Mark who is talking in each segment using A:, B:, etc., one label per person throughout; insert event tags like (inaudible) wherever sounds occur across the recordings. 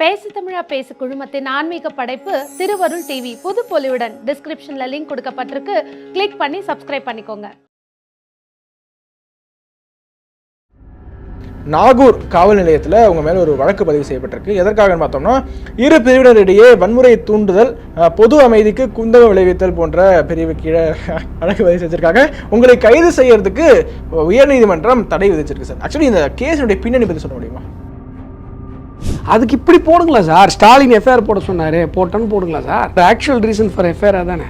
A: பேசு தமிழா பேசு குழுமத்தின் ஆன்மீக படைப்பு திருவருள் டிவி புது பொலிவுடன் டிஸ்கிரிப்ஷன்ல லிங்க் கொடுக்கப்பட்டிருக்கு. கிளிக் பண்ணி சப்ஸ்கிரைப் பண்ணிக்கோங்க.
B: நாகூர் காவல் நிலையத்தில் உங்கள் மேலே ஒரு வழக்கு பதிவு செய்யப்பட்டிருக்கு. எதற்காகன்னு பார்த்தோம்னா இரு பிரிவினரிடையே வன்முறை தூண்டுதல் பொது அமைதிக்கு குந்தகம் விளைவித்தல் போன்ற பிரிவு கீழே வழக்கு பதிவு செஞ்சிருக்காங்க. உங்களை கைது செய்யறதுக்கு உயர்நீதிமன்றம் தடை விதிச்சிருக்கு சார். ஆக்சுவலி இந்த கேஸினுடைய பின்னணி பற்றி சொல்ல முடியுமா?
C: அதுக்கு இப்படி போடுங்களா சார்? ஸ்டாலின் எஃப்ஐஆர் போட சொன்னாரு. போட்டோன்னு போடுங்களா sir? Actual reason for FIR தானே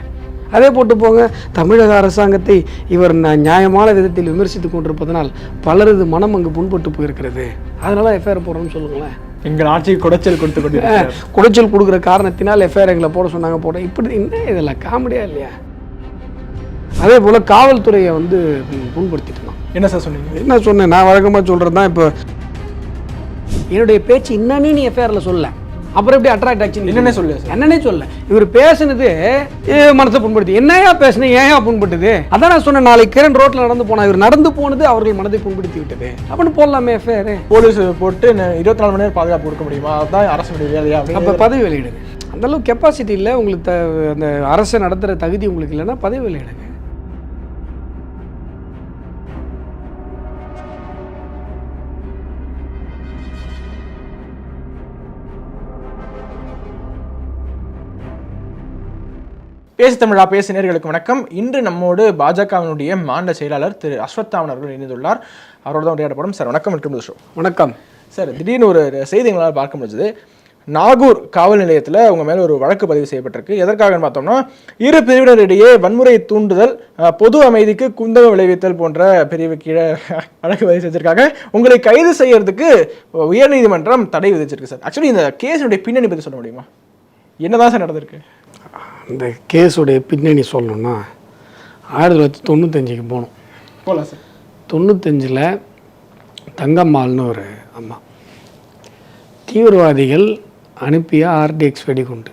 C: அதே போட்டு போங்க. தமிழக அரசாங்கத்தை இவர் ந- நியாயமான விதத்தில் விமர்சித்து கொண்டிருப்பதனால் பலரது மனம் அங்கு புண்பட்டு போயிருக்கிறது. அதனால எஃப்ஐஆர் போடுறோம்னு சொல்லுங்களேன்.
B: எங்கள் ஆட்சிக்கு குடைச்சல் கொடுத்து கொண்டிருக்கிறார்.
C: குடைச்சல் கொடுக்குற காரணத்தினால் எஃப்ஐஆர் எங்களை போட சொன்னாங்க போட இப்படி என்ன இதெல்லாம் காமெடியா இல்லையா? அதே போல் காவல்துறையை வந்து புண்படுத்திட்டோம்.
B: என்ன சார் சொன்னீங்க?
C: என்ன சொன்னேன்? நான் வழக்கமாக சொல்கிறது தான் இப்போ என்னுடைய பேச்சு என்னன்னு நீ எஃப்ஐஆரில் சொல்ல. அப்புறம் எப்படி அட்ராக்ட் ஆச்சு
B: என்னன்னே சொல்லு.
C: என்னன்னே சொல்ல இவர் பேசுனது மனசை புண்படுத்தி. என்னையா பேசுனேன் ஏன் புண்பட்டுது? அதான் நான் சொன்னேன் நாளைக்கு கிரண் ரோட்ல நடந்து போனா இவர் நடந்து போனது அவர்கள் மனதை புண்படுத்தி விட்டது. அப்படின்னு போடலாமே எஃப்ஐஆர்
B: போலீஸ் போட்டு இருபத்தி நாலு மணி நேரம் பாதுகாப்பு கொடுக்க முடியுமா? அதுதான் அரசுடைய வேலையா
C: அப்போ பதவி வெளியிடுங்க. அந்த அளவுக்கு கெப்பாசிட்டி இல்லை உங்களுக்கு த அந்த அரசை நடத்துகிற தகுதி உங்களுக்கு இல்லைன்னா பதவி வெளியிடுங்க.
B: பேசு தமிழா பேசு நேர்களுக்கு வணக்கம். இன்று நம்மோடு பாஜகவினுடைய மாநில செயலாளர் திரு அஸ்வத்தாமன் அவர்கள் இணைந்துள்ளார். அவரோட தான் உரையாடப்படும். சார் வணக்கம் வெல்கம் ஷோ
C: வணக்கம்.
B: சார் திடீர்னு ஒரு செய்தி எங்களால் பார்க்க முடிஞ்சது. நாகூர் காவல் நிலையத்தில் உங்க மேல ஒரு வழக்கு பதிவு செய்யப்பட்டிருக்கு. எதற்காகன்னு பார்த்தோம்னா இரு பிரிவினரிடையே வன்முறை தூண்டுதல் பொது அமைதிக்கு குந்தகம் விளைவித்தல் போன்ற பிரிவு கீழே வழக்கு பதிவு செஞ்சிருக்காங்க. உங்களை கைது செய்யறதுக்கு உயர்நீதிமன்றம் தடை விதிச்சிருக்கு சார். ஆக்சுவலி இந்த கேஸினுடைய பின்னணி பற்றி சொல்ல முடியுமா? என்னதான் சார் நடந்திருக்கு?
C: இந்த கேஸுடைய பின்னணி சொல்லணும்னா ஆயிரத்தி தொள்ளாயிரத்தி தொண்ணூத்தஞ்சுக்கு போனோம்.
B: போகலாம் சார்.
C: தொண்ணூத்தஞ்சில் தங்கம்மாள்னு ஒரு அம்மா. தீவிரவாதிகள் அனுப்பிய ஆர்டிஎக்ஸ் வெடிகுண்டு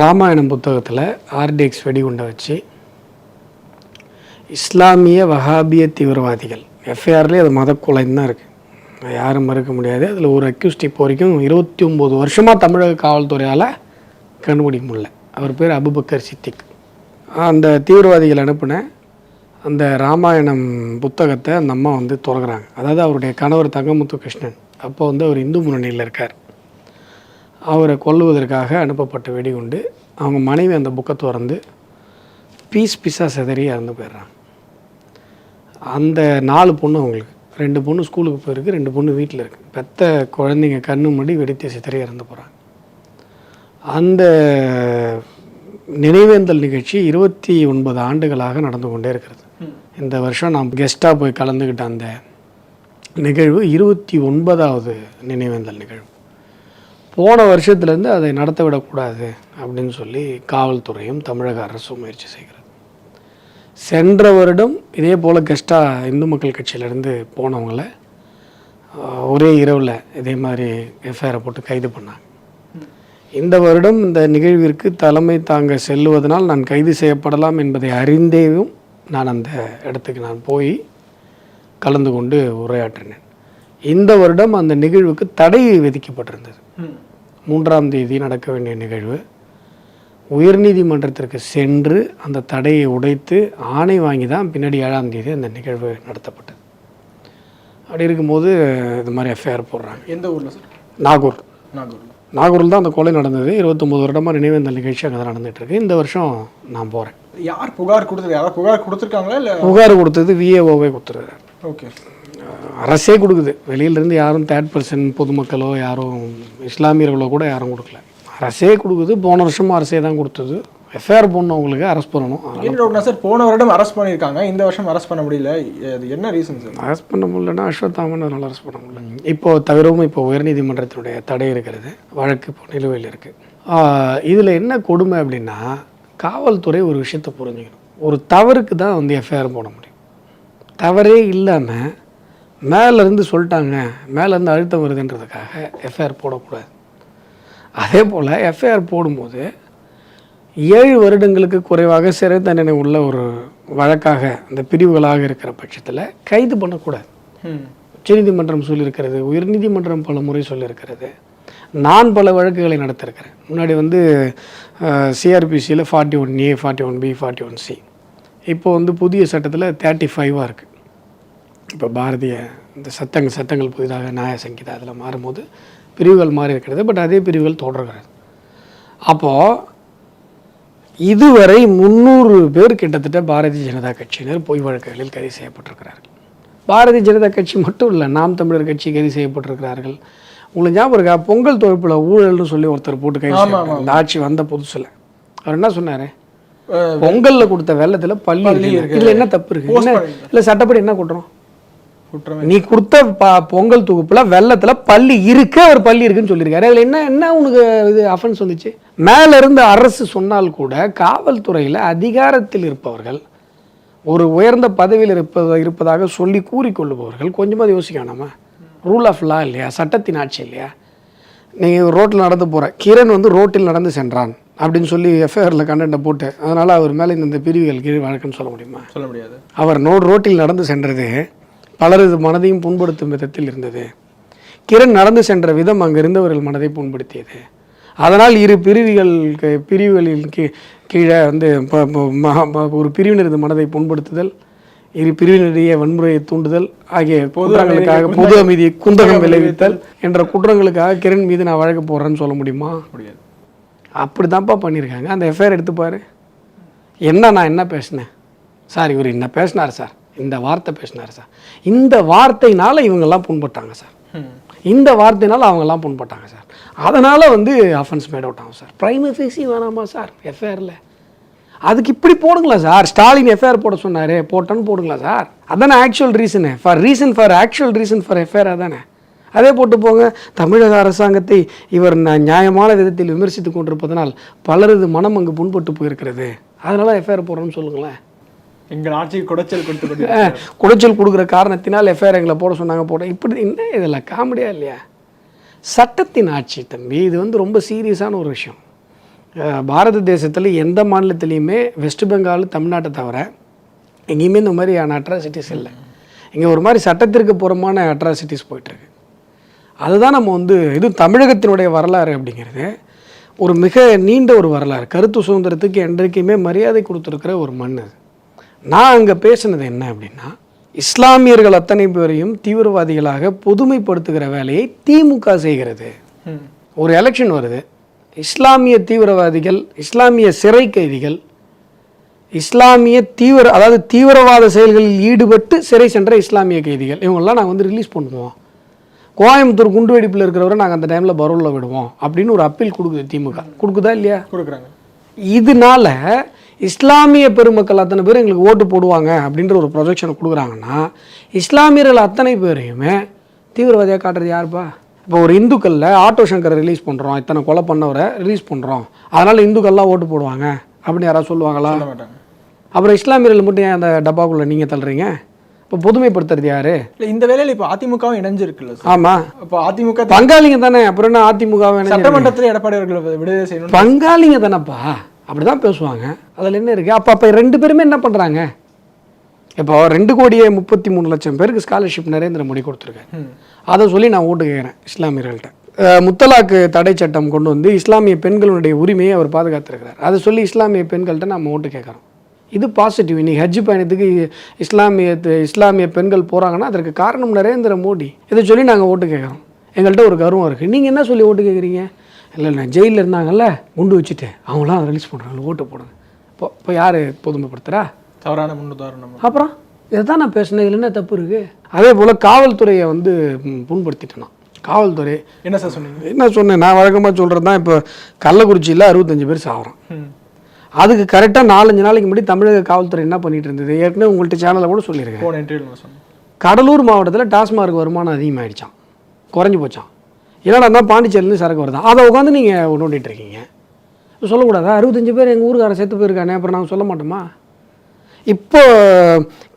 C: ராமாயணம் புத்தகத்தில் ஆர்டிஎக்ஸ் வெடிகுண்டை வச்சு இஸ்லாமிய வஹாபிய தீவிரவாதிகள் எஃப்ஐஆர்லேயே அது மதக்கொலைன்னு தான் இருக்குது யாரும் மறுக்க முடியாது. அதில் ஒரு அக்யூஸ்ட் இப்போ வரைக்கும் இருபத்தி ஒம்பது வருஷமாக தமிழக காவல்துறையால் கண்டுபிடிக்க முடியல அவர் பேர் அபுபக்கர் சித்திக். அந்த தீவிரவாதிகள் அனுப்பின அந்த ராமாயணம் புத்தகத்தை அந்த அம்மா வந்து திறக்கிறாங்க. அதாவது அவருடைய கணவர் தங்கமுத்து கிருஷ்ணன். அப்போ வந்து அவர் இந்து முன்னணியில் இருக்கார். அவரை கொல்லுவதற்காக அனுப்பப்பட்ட வெடிகுண்டு அவங்க மனைவி அந்த புக்கை திறந்து பீஸ் பீஸாக செதறி இறந்து போயிடுறாங்க. அந்த நாலு பொண்ணு அவங்களுக்கு. ரெண்டு பொண்ணு ஸ்கூலுக்கு போயிருக்கு ரெண்டு பொண்ணு வீட்டில் இருக்குது பெத்த குழந்தைங்க கண்ணு முன்னாடி வெடித்து சிதறி இறந்து போகிறாங்க அந்த நினைவேந்தல் நிகழ்ச்சி இருபத்தி ஒன்பது ஆண்டுகளாக நடந்து கொண்டே இருக்கிறது. இந்த வருஷம் நான் கெஸ்ட்டாக போய் கலந்துக்கிட்ட அந்த நிகழ்வு இருபத்தி ஒன்பதாவது நினைவேந்தல் நிகழ்வு. போன வருஷத்துலேருந்து அதை நடத்த விடக்கூடாது அப்படின்னு சொல்லி காவல்துறையும் தமிழக அரசும் முயற்சி செய்கிறது. சென்ற வருடம் இதே போல் கெஸ்ட்டாக இந்து மக்கள் கட்சியிலேருந்து போனவங்கள ஒரே இரவில் இதே மாதிரி எஃப்ஐஆரை போட்டு கைது பண்ணாங்க. இந்த வருடம் இந்த நிகழ்விற்கு தலைமை தாங்க செல்லுவதனால் நான் கைது செய்யப்படலாம் என்பதை அறிந்தேவும் நான் அந்த இடத்துக்கு நான் போய் கலந்து கொண்டு உரையாற்றினேன். இந்த வருடம் அந்த நிகழ்வுக்கு தடை விதிக்கப்பட்டிருந்தது. மூன்றாம் தேதி நடக்க வேண்டிய நிகழ்வு. உயர்நீதிமன்றத்திற்கு சென்று அந்த தடையை உடைத்து ஆணை வாங்கி தான் பின்னாடி ஏழாம் தேதி அந்த நிகழ்வு நடத்தப்பட்டது. அப்படி இருக்கும்போது இது மாதிரி எஃப்ஐஆர் போடுறாங்க.
B: எந்த ஊர்ல சார்?
C: நாகூர்.
B: நாகூர்ல
C: நாகூரில் தான் அந்த கொலை நடந்தது. இருபத்தொம்போது வருடமாக நினைவேந்தல் நிகழ்ச்சி அங்கே தான் இருக்கு இந்த வருஷம் நான் போகிறேன்
B: யார் புகார் கொடுத்தது? யாராவது புகார் கொடுத்துருக்காங்களா இல்லை?
C: புகார் கொடுத்தது விஏஓவே கொடுத்துருக்காரு.
B: ஓகே.
C: அரசே கொடுக்குது. வெளியிலேருந்து யாரும் தேர்ட் பர்சன் பொதுமக்களோ யாரும் இஸ்லாமியர்களோ கூட யாரும் கொடுக்கல. அரசே கொடுக்குது. போன வருஷமும் அரசே தான் கொடுத்தது. எஃப்ஐஆர் போடணுங்களுக்கு அரெஸ்ட் பண்ணணும்.
B: என்ன டவுட்னா சார் போன வருடம் அரெஸ்ட் பண்ணியிருக்காங்க. இந்த வருஷம் அரெஸ்ட் பண்ண முடியல. அது என்ன ரீசன் சார்
C: அரெஸ்ட் பண்ண முடியலன்னா அஸ்வத்தாமன் அதனால் அரெஸ்ட் பண்ண முடியல. இப்போ தவிரவும் இப்போ உயர்நீதிமன்றத்தினுடைய தடை இருக்கிறது. வழக்கு இப்போ நிலுவையில் இருக்குது இதில் என்ன கொடுமை அப்படின்னா காவல்துறை ஒரு விஷயத்தை புரிஞ்சுக்கணும். ஒரு தவறுக்கு தான் வந்து எஃப்ஐஆர் போட முடியும். தவறே இல்லாமல் மேலேருந்து சொல்லிட்டாங்க மேலேருந்து அழுத்தம் வருதுன்றதுக்காக எஃப்ஐஆர் போடக்கூடாது. அதே போல் எஃப்ஐஆர் போடும்போது ஏழு வருடங்களுக்கு குறைவாக சிறை தண்டனை உள்ள ஒரு வழக்காக அந்த பிரிவுகளாக இருக்கிற பட்சத்தில் கைது பண்ணக்கூடாது. உச்சநீதிமன்றம் சொல்லியிருக்கிறது உயர்நீதிமன்றம் பல முறை சொல்லியிருக்கிறது. நான் பல வழக்குகளை நடத்திருக்கிறேன். முன்னாடி வந்து சிஆர்பிசியில் forty one A forty one B forty one C இப்போ வந்து புதிய சட்டத்தில் தேர்ட்டி ஃபைவாக இருக்குது இப்போ பாரதிய இந்த சட்டங்க சட்டங்கள் புதிதாக நியாய சங்கீதா அதில் மாறும்போது பிரிவுகள் மாறி இருக்கிறது பட் அதே பிரிவுகள் தொடர்கிறது. அப்போது இதுவரை முந்நூறு பேர் கிட்டத்தட்ட பாரதிய ஜனதா கட்சியினர் பொய் வழக்குகளில் கைது செய்யப்பட்டிருக்கிறார்கள். பாரதிய ஜனதா கட்சி மட்டும் இல்லை நாம் தமிழர் கட்சி கைது செய்யப்பட்டிருக்கிறார்கள். உங்களுக்கு ஞாபகம் இருக்கா? பொங்கல் தொகுப்பில் ஊழல்னு சொல்லி ஒருத்தர் போட்டு கைது. இந்த ஆட்சி வந்த புதுசில் அவர் என்ன சொன்னார்? பொங்கல்ல கொடுத்த வெள்ளத்துல பள்ளி இதுல என்ன தப்பு இருக்கு? என்ன? இல்ல சட்டப்படி என்ன குற்றமே நீ கொடுத்த பொங்கல் தொகுப்புல வெள்ளத்துல பள்ளி இருக்கு ஒரு பள்ளி இருக்குன்னு சொல்லியிருக்காரு. அதுல என்ன என்ன உனக்கு இது அஃபென்ஸ் வந்துச்சு? மேல இருந்து அரசு சொன்னால் கூட காவல்துறையில அதிகாரத்தில் இருப்பவர்கள் ஒரு உயர்ந்த பதவியில் இருப்பத இருப்பதாக சொல்லி கூறிக்கொள்ளுபவர்கள் கொஞ்சமாவது யோசிக்க வேணாமா? ரூல் ஆஃப் லா இல்லையா? சட்டத்தின் ஆட்சி இல்லையா? நீ ரோட்டில் நடந்து போகிற கிரண் வந்து ரோட்டில் நடந்து சென்றான் அப்படின்னு சொல்லி எஃப்ஐஆரில் கண்டென்ட்டை போட்டு அதனால் அவர் மேலே இந்த பிரிவுகள் கீழ் வழக்குன்னு சொல்ல முடியுமா?
B: சொல்ல முடியாது.
C: அவர் நோ ரோட்டில் நடந்து சென்றது பலரது மனதையும் புண்படுத்தும் விதத்தில் இருந்தது. கிரண் நடந்து சென்ற விதம் அங்கு இருந்தவர்கள் மனதை புண்படுத்தியது. அதனால் இரு பிரிவுகள் க- பிரிவுகளில் கீ கீழே வந்து ஒரு பிரிவினரது மனதை புண்படுத்துதல் இரு பிரிவினரிடையே வன்முறையை தூண்டுதல் ஆகிய குற்றங்களுக்காக பொது அமைதியை குந்தகம் விளைவித்தல் என்ற குற்றங்களுக்காக கிரண் மீது நான் வழக்கு போடுறேன்னு சொல்ல முடியுமா?
B: முடியாது.
C: அப்படி தான்ப்பா பண்ணியிருக்காங்க. அந்த எஃப்ஐஆர் எடுத்து பாரு என்ன நான் என்ன பேசினேன்? சார் இவர் என்ன பேசினார் சார்? இந்த வார்த்தை பேசினார் சார். இந்த வார்த்தையினால் இவங்கெல்லாம் புண்பட்டாங்க சார். இந்த வார்த்தையினால் அவங்கெல்லாம் புண்பட்டாங்க சார். அதனால் வந்து அஃபென்ஸ் மேட் அவுட் ஆகும் சார். ப்ரைம் ஃபேஸி வேணாமா சார்? எஃப்ஐஆரில் அதுக்கு இப்படி போடுங்களா சார்? ஸ்டாலின் எஃப்ஐஆர் போட சொன்னார். போட்டோன்னு போடுங்களா சார்? அதானே actual reason for reason for actual reason for FIR அதானே. அதே போட்டு போங்க. தமிழக அரசாங்கத்தை இவர் ந- நியாயமான விதத்தில் விமர்சித்து கொண்டிருப்பதனால் பலரது மனம் அங்கு புண்பட்டு போயிருக்கிறது. அதனால் எஃப்ஐஆர் போடுறோன்னு சொல்லுங்களேன்.
B: எங்கள் ஆட்சிக்கு குடைச்சல் கொடுத்து
C: குடைச்சல் கொடுக்குற காரணத்தினால் எஃப்ஐஆர் எங்களை போட சொன்னாங்க போட இப்படி என்ன இதில் காமெடியா இல்லையா? சட்டத்தின் ஆட்சி தம்பி இது வந்து ரொம்ப சீரியஸான ஒரு விஷயம். பாரத தேசத்தில் எந்த மாநிலத்திலையுமே வெஸ்ட் பெங்கால் தமிழ்நாட்டை தவிர எங்கேயுமே இந்த மாதிரியான அட்ராசிட்டிஸ் இல்லை. இங்கே ஒரு மாதிரி சட்டத்திற்கு புறமான அட்ராசிட்டிஸ் போயிட்டுருக்கு. அதுதான் நம்ம வந்து இது தமிழகத்தினுடைய வரலாறு அப்படிங்கிறது. ஒரு மிக நீண்ட ஒரு வரலாறு. கருத்து சுதந்திரத்துக்கு என்றைக்குமே மரியாதை கொடுத்துருக்கிற ஒரு மண் அது. நான் அங்கே பேசினது என்ன அப்படின்னா இஸ்லாமியர்கள் அத்தனை பேரையும் தீவிரவாதிகளாக பொதுமைப்படுத்துகிற வேலையை திமுக செய்கிறது. ஒரு எலெக்ஷன் வருது. இஸ்லாமிய தீவிரவாதிகள் இஸ்லாமிய சிறை கைதிகள் இஸ்லாமிய தீவிர அதாவது தீவிரவாத செயல்களில் ஈடுபட்டு சிறை சென்ற இஸ்லாமிய கைதிகள் இவங்கெல்லாம் நாங்கள் வந்து ரிலீஸ் பண்ணுவோம். கோயம்புத்தூர் குண்டு வெடிப்பில் இருக்கிறவரை நாங்கள் அந்த டைமில் பரோலில் விடுவோம் அப்படின்னு ஒரு அப்பீல் கொடுக்குது திமுக. கொடுக்குதா இல்லையா?
B: கொடுக்குறாங்க.
C: இதனால இஸ்லாமிய பெருமக்கள் அத்தனை பேர் எங்களுக்கு ஓட்டு போடுவாங்க அப்படின்ற ஒரு ப்ரொஜெக்ஷனை கொடுக்குறாங்கன்னா இஸ்லாமியர்கள் அத்தனை பேரையுமே தீவிரவாதியாக காட்டுறது யாருப்பா? இப்போ ஒரு இந்துக்களில் ஆட்டோ சங்கரை ரிலீஸ் பண்ணுறோம் இத்தனை கொலை பண்ணவரை ரிலீஸ் பண்ணுறோம் அதனால் இந்துக்கள்லாம் ஓட்டு போடுவாங்க அப்படின்னு யாராவது சொல்லுவாங்களா? அப்புறம் இஸ்லாமியர்கள் மட்டும் ஏன் அந்த டப்பாக்குள்ளே நீங்கள் தள்ளுறீங்க? இப்போ பொதுமைப்படுத்துறது யாரு?
B: இல்ல இந்த வேலையில இப்போ அதிமுகவும் இணைஞ்சிருக்குல்ல சார்
C: ஆமாம்
B: இப்போ அதிமுக
C: பங்காளிங்க தானே அப்புறம் என்ன அதிமுகவை
B: சட்டமன்றத்தில் எடப்பாடி அவர்களை விடுதலை செய்யணும்
C: பங்காளிங்க தானப்பா. அப்படிதான் பேசுவாங்க. அதில் என்ன இருக்குது அப்போ அப்போ ரெண்டு பேருமே என்ன பண்ணுறாங்க இப்போ ரெண்டு கோடியே முப்பத்தி மூணு லட்சம் பேருக்கு ஸ்காலர்ஷிப் நரேந்திர மோடி கொடுத்துருக்காரு.
B: ம்.
C: அதை சொல்லி நான் ஓட்டு கேட்குறேன் இஸ்லாமியர்கள்ட்ட. முத்தலாக்கு தடை சட்டம் கொண்டு வந்து இஸ்லாமிய பெண்களுடைய உரிமையை அவர் பாதுகாத்திருக்கிறார். அதை சொல்லி இஸ்லாமிய பெண்கள்கிட்ட நம்ம ஓட்டு கேட்குறோம் இது பாசிட்டிவ் இன்னைக்கு ஹஜ் பயணத்துக்கு இஸ்லாமிய இஸ்லாமிய பெண்கள் போகிறாங்கன்னா அதற்கு காரணம் நரேந்திர மோடி. இதை சொல்லி நாங்கள் ஓட்டு கேட்குறோம் எங்கள்கிட்ட ஒரு கர்வம் இருக்குது நீங்கள் என்ன சொல்லி ஓட்டு கேட்குறீங்க இல்லை இல்லை ஜெயிலில் இருந்தாங்கல்ல குண்டு வச்சுட்டு அவங்களாம் ரிலீஸ் பண்ணுறாங்க ஓட்டு போடுங்க. இப்போ இப்போ யார் பொதுமைப்படுத்துகிறா
B: தவறான முன்னுதாரணம்.
C: அப்புறம் இதை தான் நான் பேசினேன். இதில் என்ன தப்பு இருக்குது அதே போல் காவல்துறையை வந்து புண்படுத்திட்டேன் நான். காவல்துறை.
B: என்ன சார் சொன்னீங்க?
C: என்ன சொன்னேன்? நான் வழக்கமாக சொல்கிறது தான் இப்போ கள்ளக்குறிச்சியில் அறுபத்தஞ்சு பேர் சாகுறோம். அதுக்கு கரெக்டாக நாலஞ்சு நாளைக்கு முன்னாடி தமிழக காவல்துறை என்ன பண்ணிட்டு இருந்தது? ஏற்கனவே உங்கள்கிட்ட சேனலில் கூட சொல்லியிருக்கேன்.
B: நான்
C: கடலூர் மாவட்டத்தில் டாஸ்மார்க் வருமானம் அதிகமாகிடுச்சான் குறைஞ்சி போச்சான் என்னடா இருந்தால் பாண்டிச்சேரிலேருந்து சரக்கு வருதான் அதை உட்காந்து நீங்கள் நோண்டிட்டு இருக்கீங்க. சொல்லக்கூடாதா? அறுபத்தஞ்சு பேர் எங்கள் ஊருக்காரன் செத்து போயிருக்கானே அப்புறம் நாங்கள் சொல்ல மாட்டோமா? இப்போ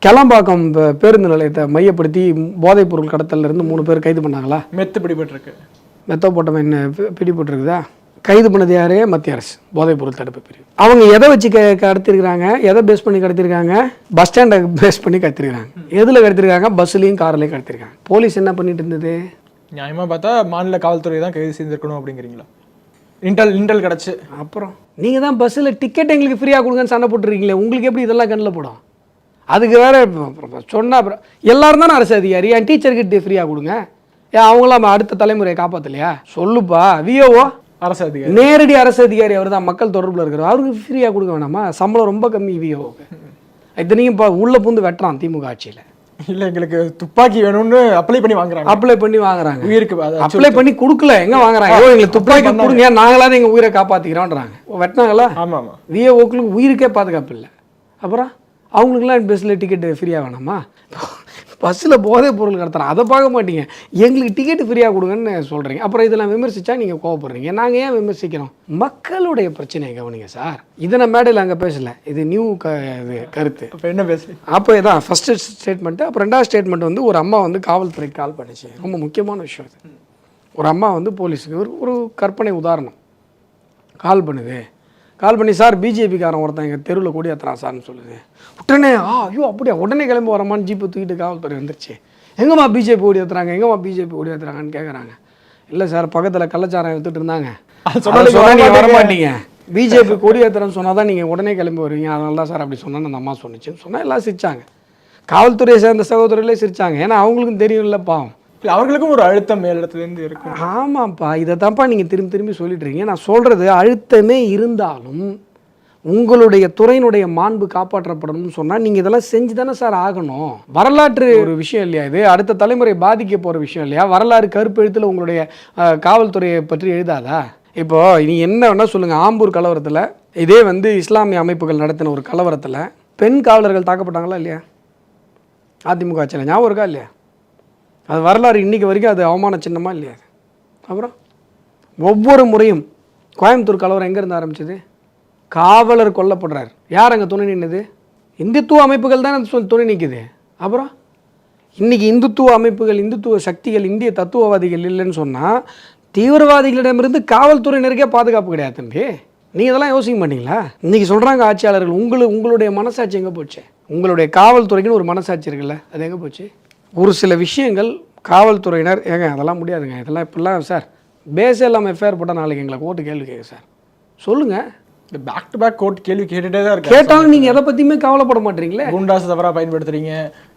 C: கிளம்பாக்கம் பேருந்து நிலையத்தை மையப்படுத்தி போதைப் பொருள் கடத்தல்ல இருந்து மூணு பேர் கைது பண்ணாங்களா?
B: மெத்து பிடிபட்டிருக்கு.
C: மெத்த போட்டவன் என்ன பிடிபட்டிருக்குதா? கைது பண்ணது யாரு? மத்திய அரசு. போதைப் பொருள் தடுப்பு பிரிவு. அவங்க எதை வச்சு க கடத்திருக்கிறாங்க? எதை பேஸ் பண்ணி கடத்திருக்காங்க? பஸ் ஸ்டாண்டை பேஸ் பண்ணி கடத்திருக்காங்க எதில் கடத்திருக்காங்க? பஸ்ஸுலேயும் கார்லேயும் கடத்திருக்காங்க. போலீஸ் என்ன பண்ணிட்டு இருந்தது?
B: நியாயமா பார்த்தா மாநில காவல்துறை தான் கைது செய்திருக்கணும் அப்படிங்கிறீங்களா? இன்டெல் இன்டெல் கிடச்சி.
C: அப்புறம் நீங்கள் தான் பஸ்ஸில் டிக்கெட் எங்களுக்கு ஃப்ரீயாக கொடுங்கன்னு சண்டை போட்டுருக்கீங்களே உங்களுக்கு எப்படி இதெல்லாம் கண்ணில் போடும்? அதுக்கு வேற சொன்னால் அப்புறம் எல்லாரும் தானே அரசு அதிகாரி? என் டீச்சர்கிட்ட ஃப்ரீயாக கொடுங்க. ஏன் அவங்களாம் அடுத்த தலைமுறையை காப்பாற்றலையா சொல்லுப்பா விஓஓ
B: அரசு அதிகாரி.
C: நேரடி அரசு அதிகாரி அவர் தான் மக்கள் தொடர்பில் இருக்கிறவர். அவருக்கு ஃப்ரீயாக கொடுக்க வேணாமா? சம்பளம் ரொம்ப கம்மி விஓவுக்கு இத்தனையும் இப்போ உள்ளே பூந்து வெட்டுறான் திமுக ஆட்சியில்.
B: இல்ல எங்களுக்கு துப்பாக்கி வேணும்னு அப்ளை பண்ணி வாங்குறாங்க.
C: அப்ளை பண்ணி வாங்குறாங்க.
B: உயிருக்கு
C: அப்ளை பண்ணி கொடுக்கல. எங்க வாங்குறாங்க? ஐயோ எங்களுக்கு துப்பாக்கி கொடுங்க நாங்களாவது எங்க உயிரை காப்பாத்திக்கிறோன்றாங்க. வெட்டினாங்களா?
B: ஆமா ஆமா
C: விஏஓக்களுக்கு உயிருக்கே பாதுகாப்பு இல்லை. அப்புறம்? அவங்களுக்குலாம் பஸ்ஸில் டிக்கெட் ஃப்ரீயாக வேணாமா? பஸ்ஸில் போதைப் பொருள் கடத்துறோம் அதை பார்க்க மாட்டீங்க. எங்களுக்கு டிக்கெட் ஃப்ரீயாக கொடுங்கன்னு சொல்கிறீங்க அப்புறம் இதெல்லாம் விமர்சித்தா நீங்கள் கோவப்படுறீங்க. நாங்கள் ஏன் விமர்சிக்கிறோம்? மக்களுடைய பிரச்சனையை கவனிங்க சார். இதை நான் மேடையில் அங்கே பேசல. இது நியூ க இது கருத்து.
B: இப்ப என்ன பேசு
C: அப்போ இதான் ஃபஸ்ட்டு ஸ்டேட்மெண்ட்டு அப்புறம் ரெண்டாவது ஸ்டேட்மெண்ட் வந்து ஒரு அம்மா வந்து காவல்துறைக்கு கால் பண்ணிச்சு. ரொம்ப முக்கியமான விஷயம் இது. ஒரு அம்மா வந்து போலீஸுக்கு ஒரு ஒரு கற்பனை உதாரணம். கால் பண்ணுது. கால் பண்ணி சார் பிஜேபிக்காரன் ஒருத்தன் எங்கள் தெருவில் கொடி ஏற்றுறான் சார்னு சொல்லுது. உடனே ஆ ஐயோ அப்படியா? உடனே கிளம்பி வரமான்னு ஜீப்பை தூக்கிட்டு காவல்துறை வந்துருச்சு. எங்கம்மா பிஜேபி ஓடி ஏற்றுறாங்க எங்கம்மா பிஜேபி ஓடி ஏற்றுறாங்கன்னு கேட்குறாங்க இல்லை சார் பக்கத்தில் கள்ளச்சாரம் எடுத்துட்டு இருந்தாங்க.
B: அது
C: அதை
B: சொன்னா
C: சொன்னா
B: நீங்க
C: நீங்க
B: வர
C: வர மாட்டீங்க பிஜேபி கொடி ஏத்துறேன்னு சொன்னா தான் நீங்கள் உடனே கிளம்பி வருவீங்க. அதனால தான் சார் அப்படி சொன்னேன்னு அந்த அம்மா சொன்னிச்சுன்னு சொன்னால் எல்லாம் சிரிச்சாங்க. காவல்துறையை சேர்ந்த சகோதரர்களே சிரிச்சாங்க. ஏன்னா அவங்களுக்கும் தெரியும்ல பாவம்.
B: இல்லை அவர்களுக்கும் ஒரு அழுத்தம் மேலிடத்துலேருந்து இருக்கும்.
C: ஆமாப்பா இதை தான்ப்பா நீங்கள் திரும்பி திரும்பி சொல்லிட்டு இருக்கீங்க நான் சொல்கிறது அழுத்தமே இருந்தாலும் உங்களுடைய துறையினுடைய மாண்பு காப்பாற்றப்படணும்னு சொன்னால் நீங்கள் இதெல்லாம் செஞ்சு தானே சார் ஆகணும். வரலாற்று ஒரு விஷயம் இல்லையா இது? அடுத்த தலைமுறை பாதிக்க போகிற விஷயம் இல்லையா? வரலாறு கருப்பெழுத்தில் உங்களுடைய காவல்துறையை பற்றி எழுதாதா? இப்போ நீ என்ன வேணால் சொல்லுங்கள் ஆம்பூர் கலவரத்தில் இதே வந்து இஸ்லாமிய அமைப்புகள் நடத்தின ஒரு கலவரத்தில் பெண் காவலர்கள் தாக்கப்பட்டாங்களா இல்லையா? அதிமுக ஆட்சியில் ஞாபகம் இருக்கா இல்லையா? அது வரலாறு இன்றைக்கி வரைக்கும் அது அவமான சின்னமாக இல்லையா? அப்புறம் ஒவ்வொரு முறையும் கோயம்புத்தூர் கலவரம் எங்கேருந்து ஆரம்பிச்சது? காவலர் கொல்லப்படுறார். யார் அங்கே துணை நின்னது? இந்துத்துவ அமைப்புகள் தான் அந்த துணை நிற்குது அப்புறம் இன்றைக்கி இந்துத்துவ அமைப்புகள் இந்துத்துவ சக்திகள் இந்திய தத்துவவாதிகள் இல்லைன்னு சொன்னால் தீவிரவாதிகளிடமிருந்து காவல்துறையினருக்கே பாதுகாப்பு கிடையாது தம்பி. நீங்கள் இதெல்லாம் யோசிக்க மாட்டீங்களா? இன்றைக்கி சொல்கிறாங்க ஆட்சியாளர்கள் உங்களுக்கு உங்களுடைய மனசாட்சி எங்கே போச்சு? உங்களுடைய காவல்துறைக்குன்னு ஒரு மனசாட்சி இருக்குல்ல அது எங்கே போச்சு? ஒரு சில விஷயங்கள் காவல்துறையினர் ஏங்க அதெல்லாம் முடியாதுங்க. இதெல்லாம் இப்படிலாம் சார் பேஸே இல்லாமல் எஃப்ஐஆர் போட்டால் நாளைக்கு எங்களை கோர்ட்டு கேள்வி கேட்க சார். சொல்லுங்கள்
B: இந்த பேக் டு பேக் கோர்ட் கேள்வி கேட்டுட்டே தான் இருக்கு
C: கேட்டாலும் நீங்கள் எதை பற்றியுமே கவலைப்பட மாட்டீங்களே?
B: குண்டாஸ் தவறா பயன்படுத்துறீங்க.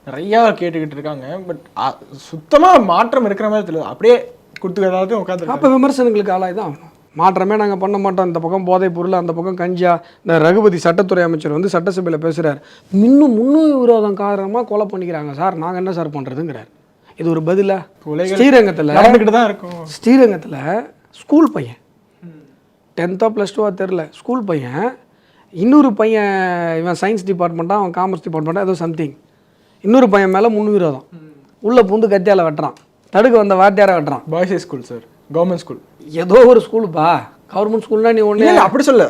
B: நிறைய கேட்டுக்கிட்டு இருக்காங்க. பட் சுத்தமா மாற்றம் இருக்கிற மாதிரி தெரியல. அப்படியே கொடுத்து ஏதாவது உட்காந்து
C: அப்போ விமர்சனங்களுக்கு ஆளாய் தான் ஆகணும். மாற்றமே நாங்கள் பண்ண மாட்டோம். இந்த பக்கம் போதைப் பொருள் அந்த பக்கம் கஞ்சா. இந்த ரகுபதி சட்டத்துறை அமைச்சர் வந்து சட்டசபையில் பேசுகிறார் இன்னும் முன்னூறு விரோதம் காரணமாக கொலை பண்ணிக்கிறாங்க சார். நாங்கள் என்ன சார் பண்ணுறதுங்கிறார் இது ஒரு பதிலா?
B: கொலைகள்
C: ஸ்ரீரங்கத்தில்
B: தான் இருக்கும்.
C: ஸ்ரீரங்கத்தில் ஸ்கூல் பையன். டென்த்தோ ப்ளஸ் டூவோ தெரில ஸ்கூல் பையன் இன்னொரு பையன் இவன் சயின்ஸ் டிபார்ட்மெண்ட்டா அவன் காமர்ஸ் டிபார்ட்மெண்ட்டா ஏதோ சம்திங் இன்னொரு பையன் மேலே முன்விரோதம் உள்ளே பூந்து கத்தியால் வெட்டுறான். தடுக்க வந்த வாத்தியாரை வெட்டுறான்.
B: Boys school sir. Government school.
C: ஏதோ ஒரு ஸ்கூலுப்பா கவர்மெண்ட் ஸ்கூல்னா நீ ஒன்று
B: அப்படி சொல்ல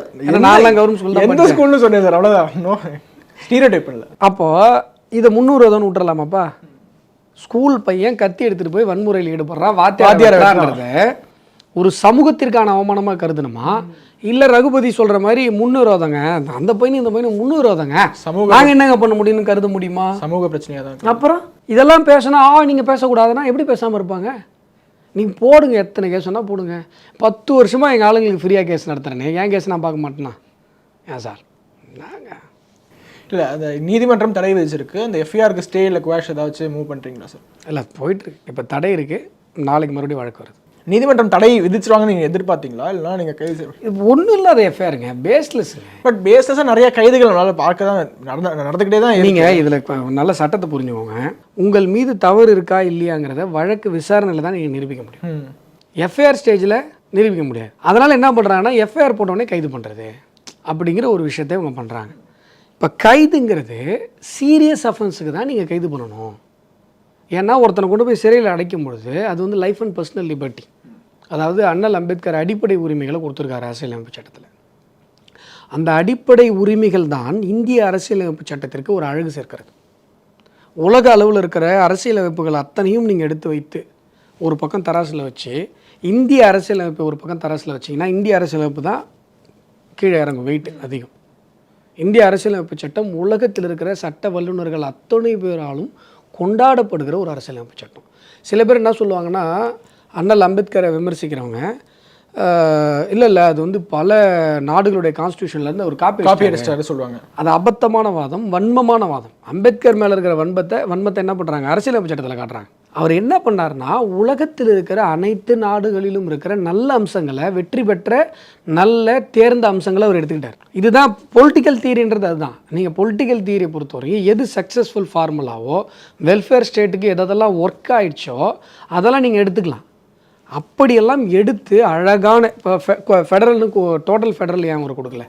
C: நான்லாம் government school தான்
B: எந்த ஸ்கூல்னு சொன்னேன் சார் அவ்வளவுதான். நோ ஸ்டீரியோடைப் இல்ல.
C: அப்போ இதை முந்நூறு தான் விட்டுறலாமாப்பா? ஸ்கூல் பையன் கத்தி எடுத்துட்டு போய் வன்முறையில் ஈடுபடுறான் வாத்தியார்
B: வாத்தியாரை
C: வெட்டுறான்றத ஒரு சமூகத்திற்கான அவமானமா கருதணுமா? இல்ல ரகுபதி சொல்ற மாதிரி முன்னுரோதங்க அந்த பையன் இந்த பையன் முன்னுரோதங்க
B: சமூக
C: நாங்க என்னங்க பண்ண முடியும்னு கருத முடியுமா?
B: சமூக பிரச்சனையா தான்.
C: அப்புறம் இதெல்லாம் பேசினா ஆ நீங்கள் பேசக்கூடாதுன்னா எப்படி பேசாமல் இருப்பாங்க? நீங்கள் போடுங்க எத்தனை கேஸ் வேணால் போடுங்க. பத்து வருஷமாக எங்கள் ஆளுங்களுக்கு ஃப்ரீயாக கேஸ் நடத்துகிறேனே ஏன் கேஸ் நான் பார்க்க மாட்டேனா? ஏன் சார்? நாங்கள்
B: இல்ல அந்த நீதிமன்றம் தடை விதிச்சிருக்கு. அந்த எஃப்ஐஆருக்கு ஸ்டே இல்லை குவாஷ் ஏதாச்சும் மூவ் பண்றீங்களா சார்
C: இல்லை போயிட்டுருக்கு இப்போ தடை இருக்குது நாளைக்கு மறுபடியும் வழக்கு வருது.
B: நீதிமன்றம் தடை விதிச்சிருவாங்கன்னு நீங்க எதிர்பார்த்தீங்களா? இல்லைன்னா நீங்க கைது
C: ஒன்றும் இல்லாத எஃப்ஐஆருங்க பேஸ்லெஸ்ஸுங்க
B: பட் பேஸஸாக நிறைய கைதுகள் நம்மளால பார்க்க தான் நடந்து நடந்துக்கிட்டே தான்
C: நீங்கள் இதில் நல்ல சட்டத்தை புரிஞ்சுக்கோங்க. உங்கள் மீது தவறு இருக்கா இல்லையாங்கிறத வழக்கு விசாரணையில் தான் நீங்கள் நிரூபிக்க முடியும். எஃப்ஐஆர் ஸ்டேஜில் நிரூபிக்க முடியாது. அதனால் என்ன பண்ணுறாங்கன்னா எஃப்ஐஆர் போட்டோடனே கைது பண்ணுறது அப்படிங்கிற ஒரு விஷயத்தை இவங்க பண்ணுறாங்க இப்போ கைதுங்கிறது சீரியஸ் அஃபென்ஸுக்கு தான் நீங்கள் கைது பண்ணணும். ஏன்னா ஒருத்தனை கொண்டு போய் சிறையில் அடைக்கும் பொழுது அது வந்து லைஃப் அண்ட் பர்சனல் லிபர்ட்டி அதாவது அண்ணல் அம்பேத்கர் அடிப்படை உரிமைகளை கொடுத்துருக்காரு அரசியலமைப்பு சட்டத்தில். அந்த அடிப்படை உரிமைகள் தான் இந்திய அரசியலமைப்பு சட்டத்திற்கு ஒரு அழகு சேர்க்கிறது. உலக அளவில் இருக்கிற அரசியலமைப்புகள் அத்தனையும் நீங்கள் எடுத்து வைத்து ஒரு பக்கம் தராசில் வச்சு இந்திய அரசியலமைப்பு ஒரு பக்கம் தராசில் வச்சிங்கன்னா இந்திய அரசியலமைப்பு தான் கீழே இறங்கும் வெயிட் அதிகம். இந்திய அரசியலமைப்பு சட்டம் உலகத்தில் இருக்கிற சட்ட வல்லுநர்கள் அத்தனை பேராலும் கொண்டாடப்படுகிற ஒரு அரசியலமைப்பு சட்டம். சில பேர் என்ன சொல்லுவாங்கன்னா அண்ணல் அம்பேத்கரை விமர்சிக்கிறவங்க இல்லை இல்லை அது வந்து பல நாடுகளுடைய கான்ஸ்டியூஷன்லேருந்து ஒரு காப்பி
B: காப்பி அடிச்சிட்டாரு. சொல்லுவாங்க.
C: அது அபத்தமான வாதம் வன்மமான வாதம். அம்பேத்கர் மேலே இருக்கிற வன்மத்தை வன்மத்தை என்ன பண்ணுறாங்க அரசியலமைப்பு சட்டத்தில் காட்டுறாங்க. அவர் என்ன பண்ணாருன்னா உலகத்தில் இருக்கிற அனைத்து நாடுகளிலும் இருக்கிற நல்ல அம்சங்களை வெற்றி பெற்ற நல்ல தேர்ந்த அம்சங்களை அவர் எடுத்துக்கிட்டார். இதுதான் பொலிட்டிக்கல் தியரின்றது அதுதான். நீங்கள் பொலிட்டிக்கல் தியரியை பொறுத்தவரைக்கும் எது சக்ஸஸ்ஃபுல் ஃபார்முலாவோ வெல்ஃபேர் ஸ்டேட்டுக்கு எதெல்லாம் ஒர்க் ஆயிடுச்சோ அதெல்லாம் நீங்கள் எடுத்துக்கலாம். அப்படியெல்லாம் எடுத்து அழகான இப்போ ஃபெடரல்னு டோட்டல் ஃபெடரல் ஏன் அவர் கொடுக்கல?